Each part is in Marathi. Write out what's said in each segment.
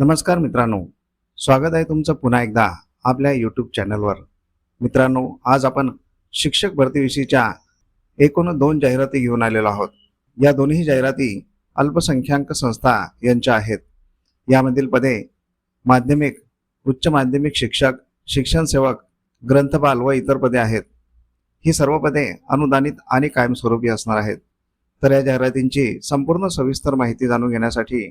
नमस्कार मित्रांनो स्वागत आहे तुमचं पुन्हा एकदा आपल्या यूट्यूब चॅनलवर मित्रांनो आज आपण शिक्षक भरतीविषयीच्या एकूण दोन जाहिराती घेऊन आलेलो आहोत. या दोन्ही जाहिराती अल्पसंख्याक संस्था यांच्या आहेत. यामधील पदे माध्यमिक उच्च माध्यमिक शिक्षक शिक्षण सेवक ग्रंथपाल व इतर पदे आहेत. ही सर्व पदे अनुदानित आणि कायमस्वरूपी असणार आहेत. तर या जाहिरातींची संपूर्ण सविस्तर माहिती जाणून घेण्यासाठी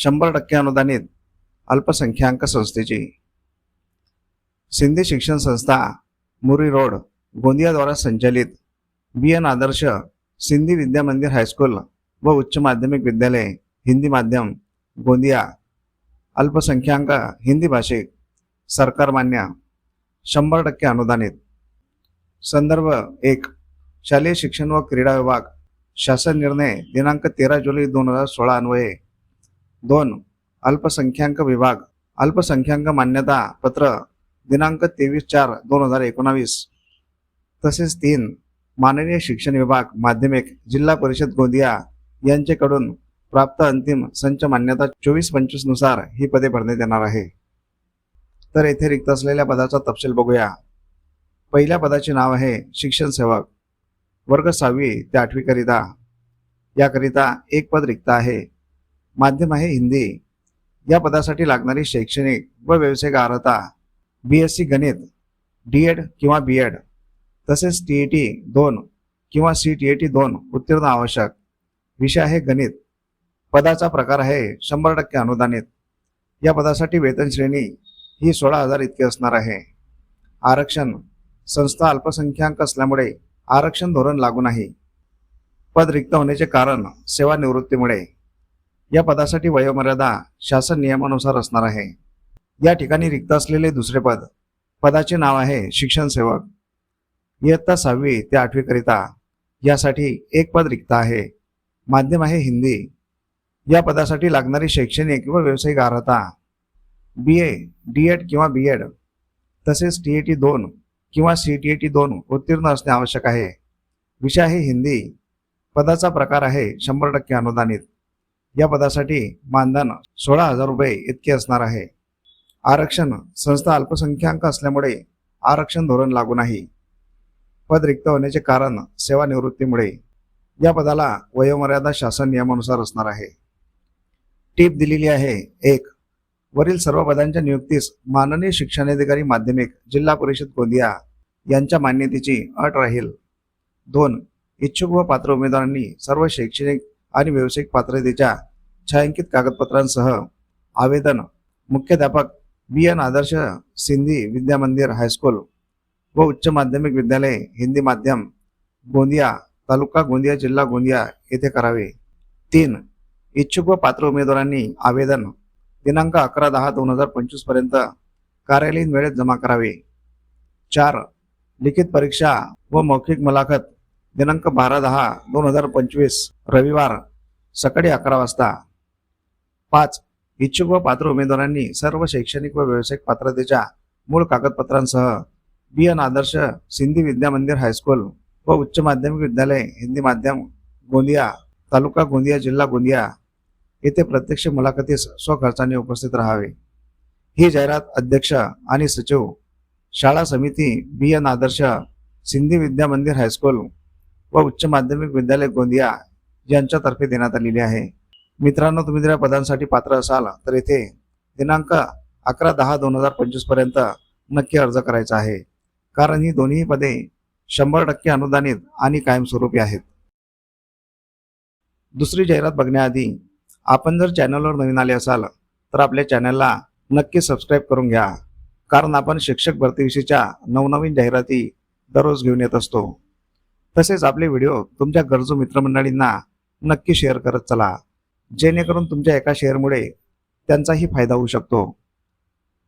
शंभर टक्के अनुदानित अल्पसंख्याक संस्थेची सिंधी शिक्षण संस्था मुरी रोड गोंदियाद्वारा संचालित बी एन आदर्श सिंधी विद्या मंदिर हायस्कूल व उच्च माध्यमिक विद्यालय हिंदी माध्यम गोंदिया अल्पसंख्याक हिंदी भाषिक सरकार मान्य शंभर टक्के अनुदानित. संदर्भ एक शालेय शिक्षण व क्रीडा विभाग शासन निर्णय दिनांक तेरा जुलै दोन हजार सोळा अन्वये दोन अल्पसंख्याक विभाग. अल्पसंख्याक मान्यता पत्र दिनांक तेवीस चार दोन हजार एकोणावीस. तसेच तीन माननीय शिक्षण विभाग माध्यमिक जिल्हा परिषद गोंदिया यांच्याकडून प्राप्त अंतिम संच मान्यता चोवीस पंचवीसनुसार ही पदे भरण्यात येणार आहे. तर येथे रिक्त असलेल्या पदाचा तपशील बघूया. पहिल्या पदाचे नाव आहे शिक्षण सेवक. वर्ग सहावी ते आठवीकरिता याकरिता एक पद रिक्त आहे. माध्यम आहे हिंदी. या पदासाठी लागणारी शैक्षणिक व व्यावसायिक अर्हता बी एस सी गणित डी एड किंवा बी एड तसेच टी ई टी दोन किंवा सी टी ए टी दोन उत्तीर्ण आवश्यक. विषय आहे गणित. पदाचा प्रकार आहे शंभर टक्के अनुदानित. या पदासाठी वेतन श्रेणी ही सोळा हजार इतकी असणार आहे. आरक्षण. संस्था अल्पसंख्याक असल्यामुळे आरक्षण धोरण लागू नाही. पद रिक्त होण्याचे कारण सेवानिवृत्तीमुळे. या पदासाठी वयोमर्यादा शासन नियमानुसार असणार आहे. या ठिकाणी रिक्त असलेले दुसरे पद पदाचे नाव आहे शिक्षण सेवक. इयत्ता सहावी ते आठवीकरिता यासाठी एक पद रिक्त आहे. माध्यम आहे हिंदी. या पदासाठी लागणारी शैक्षणिक व व्यावसायिक अर्हता बी ए डी एड किंवा बी एड तसेच टी ए टी दोन किंवा सी टी ए टी दोन उत्तीर्ण असणे आवश्यक आहे. विषय आहे हिंदी. पदाचा प्रकार आहे शंभर टक्के अनुदानित. या पदासाठी मानधन सोळा हजार रुपये इतके असणार आहे. आरक्षण संस्था अल्पसंख्याक असल्यामुळे आरक्षण धोरण लागू नाही. पद रिक्त होण्याचे कारण सेवानिवृत्तीमुळे. या पदाला वयोमर्यादा शासन नियमानुसार असणार आहे. टीप दिलेली आहे एक. वरील सर्व पदांच्या नियुक्तीस माननीय शिक्षणाधिकारी माध्यमिक जिल्हा परिषद गोंदिया यांच्या मान्यतेची अट राहील. दोन. इच्छुक व पात्र उमेदवारांनी सर्व शैक्षणिक आणि व्यावसायिक पात्रतेच्या छायांकित कागदपत्रांसह आवेदन. मुख्याध्यापक बी एन आदर्श सिंधी विद्या मंदिर हायस्कूल व उच्च माध्यमिक विद्यालय हिंदी माध्यम गोंदिया तालुका गोंदिया जिल्हा गोंदिया येथे करावे. तीन इच्छुक व पात्र उमेदवारांनी आवेदन. दिनांक अकरा दहा दोन हजार पंचवीसपर्यंत कार्यालयीन वेळेत जमा करावे. चार लिखित परीक्षा व मौखिक मुलाखत. दिनांक बारा दहा दोन हजार पंचवीस रविवार सकाळी अकरा वाजता. पाच इच्छुक व पात्र उमेदवारांनी सर्व शैक्षणिक व व्यावसायिक पात्रतेच्या मूळ कागदपत्रांसह बी एन आदर्श सिंधी विद्या मंदिर हायस्कूल व उच्च माध्यमिक विद्यालय हिंदी माध्यम गोंदिया तालुका गोंदिया जिल्हा गोंदिया येथे प्रत्यक्ष मुलाखतीस स्वखर्चाने उपस्थित राहावे. ही जाहिरात अध्यक्ष आणि सचिव शाळा समिती बी एन आदर्श सिंधी विद्या मंदिर हायस्कूल व उच्च माध्यमिक विद्यालय गोंदिया यांच्यातर्फे देण्यात आलेली आहे. मित्रांनो तुम्ही जर या पदांसाठी पात्र असाल तर येथे दिनांक अकरा दहा दोन हजार पंचवीसपर्यंत नक्की अर्ज करायचा आहे. कारण ही दोन्ही पदे शंभर टक्के अनुदानित आणि कायमस्वरूपी आहेत. दुसरी जाहिरात बघण्याआधी आपण जर चॅनलवर नवीन आले असाल तर आपल्या चॅनलला नक्की सबस्क्राईब करून घ्या. कारण आपण शिक्षक भरतीविषयीच्या नवनवीन जाहिराती दररोज घेऊन येत असतो. तसेच आपले व्हिडिओ तुमच्या गरजू मित्रमंडळींना नक्की शेअर करत चला. जेणेकरून तुमच्या एका शेअरमुळे त्यांचाही फायदा होऊ शकतो.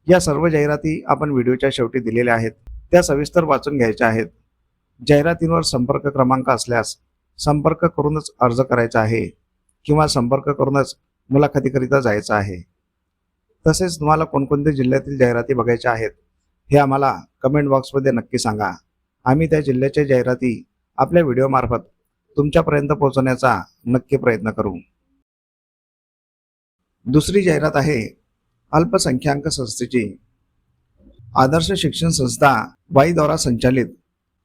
या सर्व जाहिराती आपण व्हिडिओच्या शेवटी दिलेल्या आहेत. त्या सविस्तर वाचून घ्यायच्या आहेत. जाहिरातींवर संपर्क क्रमांक असल्यास संपर्क करूनच अर्ज करायचा आहे किंवा संपर्क करूनच मुलाखतीकरिता जायचं आहे. तसेच तुम्हाला कोणकोणत्या जिल्ह्यातील जाहिराती बघायच्या आहेत हे आम्हाला कमेंट बॉक्समध्ये नक्की सांगा. आम्ही त्या जिल्ह्याच्या जाहिराती आपल्या व्हिडिओमार्फत तुमच्यापर्यंत पोहोचवण्याचा नक्की प्रयत्न करू. दुसरी जाहिरात आहे अल्पसंख्याक संस्थेची. आदर्श शिक्षण संस्था वाईद्वारा संचालित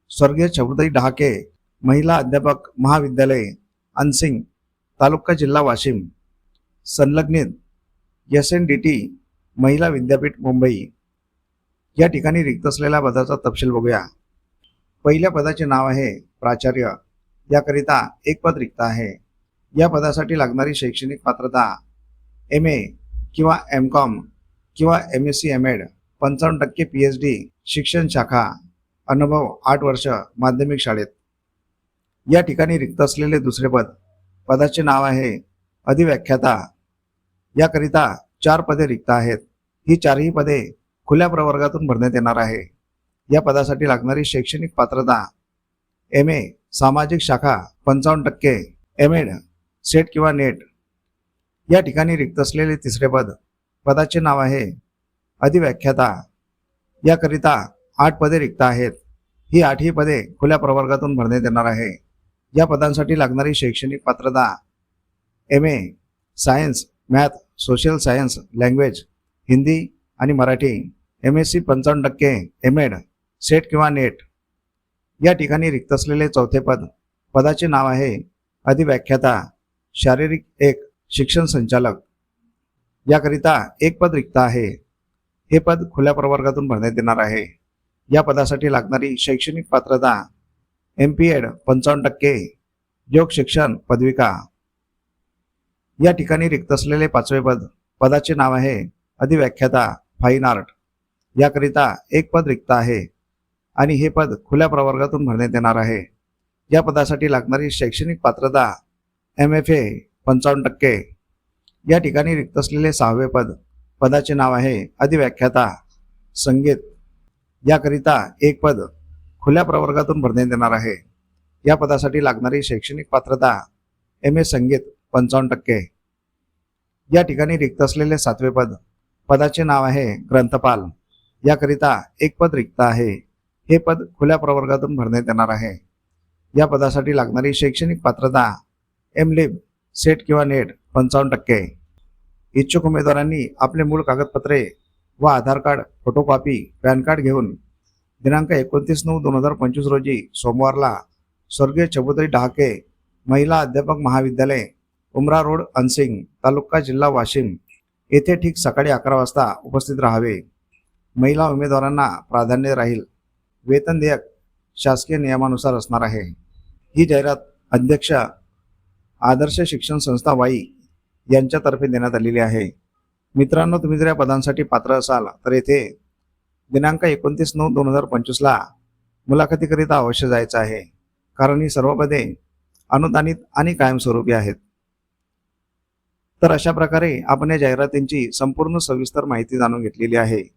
स्वर्गीय छबुताई डहाके महिला अध्यापक महाविद्यालय अनसिंग तालुका जिल्हा वाशिम संलग्नित एस एन डी टी महिला विद्यापीठ मुंबई. या ठिकाणी रिक्त असलेल्या पदाचा तपशील बघूया. पहिल्या पदाचे नाव आहे प्राचार्य. याकरिता एक पद रिक्त आहे. या पदासाठी लागणारी शैक्षणिक पात्रता एम ए किंवा एम कॉम किंवा M S C M Ed पंचावन्न टक्के पी एच डी शिक्षण शाखा अनुभव आठ वर्ष माध्यमिक शाळेत. या ठिकाणी रिक्त असलेले दुसरे पद पदाचे नाव आहे अधिव्याख्याता. याकरिता चार पदे रिक्त आहेत. ही चारही पदे खुल्या प्रवर्गातून भरण्यात येणार आहे. या पदासाठी लागणारी शैक्षणिक पात्रता एम ए सामाजिक शाखा पंचावन्न टक्के एम एड सेट किंवा नेट या ठिकाणी रिक्त असलेले तिसरे पद पदाचे नाव आहे अधिव्याख्याता. याकरिता आठ पदे रिक्त आहेत. ही आठही पदे खुल्या प्रवर्गातून भरण्यात येणार आहे. या पदांसाठी लागणारी शैक्षणिक पात्रता M A science math social science language Hindi आणि मराठी एम एस सी पंचावन्न टक्के एम एड सेट किंवा नेट या ठिकाणी रिक्त असलेले चौथे पद पदाचे नाव आहे अधिव्याख्याता शारीरिक एक शिक्षण संचालक. याकरिता एक पद रिक्त आहे. हे पद खुल्या प्रवर्गातून भरण्यात येणार आहे. या पदासाठी लागणारी शैक्षणिक पात्रता एम पी एड पंचावन्न टक्के योग शिक्षण पदविका. या ठिकाणी रिक्त असलेले पाचवे पद पदाचे नाव आहे अधिव्याख्याता फाईन आर्ट. याकरिता एक पद रिक्त आहे. आणि हे पद खुल्या प्रवर्गातून भरण्यात येणार आहे. या पदासाठी लागणारी शैक्षणिक पात्रता एम एफ ए पंचावन्न टक्के. या ठिकाणी रिक्त असलेले सहावे पद पदाचे नाव आहे अधिव्याख्याता संगीत. याकरिता एक पद खुल्या प्रवर्गातून भरण्यात येणार आहे. या पदासाठी लागणारी शैक्षणिक पात्रता एम ए संगीत पंचावन्न टक्के. या ठिकाणी रिक्त असलेले सातवे पद पदाचे नाव आहे ग्रंथपाल. याकरिता एक पद रिक्त आहे. हे पद खुल्या प्रवर्गातून भरण्यात येणार आहे. या पदासाठी लागणारी शैक्षणिक पात्रता एम लिब सेट किंवा नेट पंचावन्न टक्के. इच्छुक उमेदवारांनी आपले मूळ कागदपत्रे व Aadhaar card photocopy PAN card घेऊन दिनांक एकोणतीस नऊ दोन हजार पंचवीस रोजी सोमवारला स्वर्गीय चबुताई डहाके महिला अध्यापक महाविद्यालय उमरा रोड अनसिंग तालुका जिल्हा वाशिम येथे ठीक सकाळी अकरा वाजता उपस्थित राहावे. महिला उमेदवारांना प्राधान्य राहील. वेतन देयक शासकीय नियमानुसार असणार आहे. ही जाहिरात अध्यक्ष आदर्श शिक्षण संस्था वाई यांच्यातर्फे देण्यात आलेली आहे. मित्रांनो तुम्ही जर या पदांसाठी पात्र असाल तर येथे दिनांक एकोणतीस नऊ दोन हजार पंचवीसला मुलाखतीकरिता अवश्य जायचं आहे. कारण ही सर्व पदे अनुदानित आणि कायमस्वरूपी आहेत. तर अशा प्रकारे आपण या जाहिरातींची संपूर्ण सविस्तर माहिती जाणून घेतलेली आहे.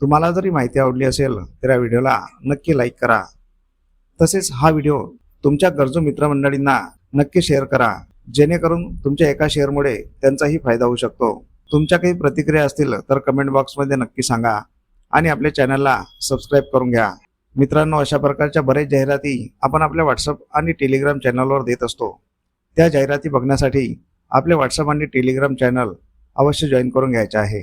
तुम्हाला जरी माहिती आवडली असेल तर या व्हिडिओला नक्की लाईक करा. तसेच हा व्हिडिओ तुमच्या गरजू मित्रमंडळींना नक्की शेअर करा. जेणेकरून तुमच्या एका शेअरमुळे त्यांचाही फायदा होऊ शकतो. तुमच्या काही प्रतिक्रिया असतील तर कमेंट बॉक्समध्ये नक्की सांगा आणि आपल्या चॅनलला सबस्क्राईब करून घ्या. मित्रांनो अशा प्रकारच्या बरेच जाहिराती आपण आपल्या व्हॉट्सअप आणि टेलिग्राम चॅनलवर देत असतो. त्या जाहिराती बघण्यासाठी आपले व्हॉट्सअप आणि टेलिग्राम चॅनल अवश्य जॉईन करून घ्यायचे आहे.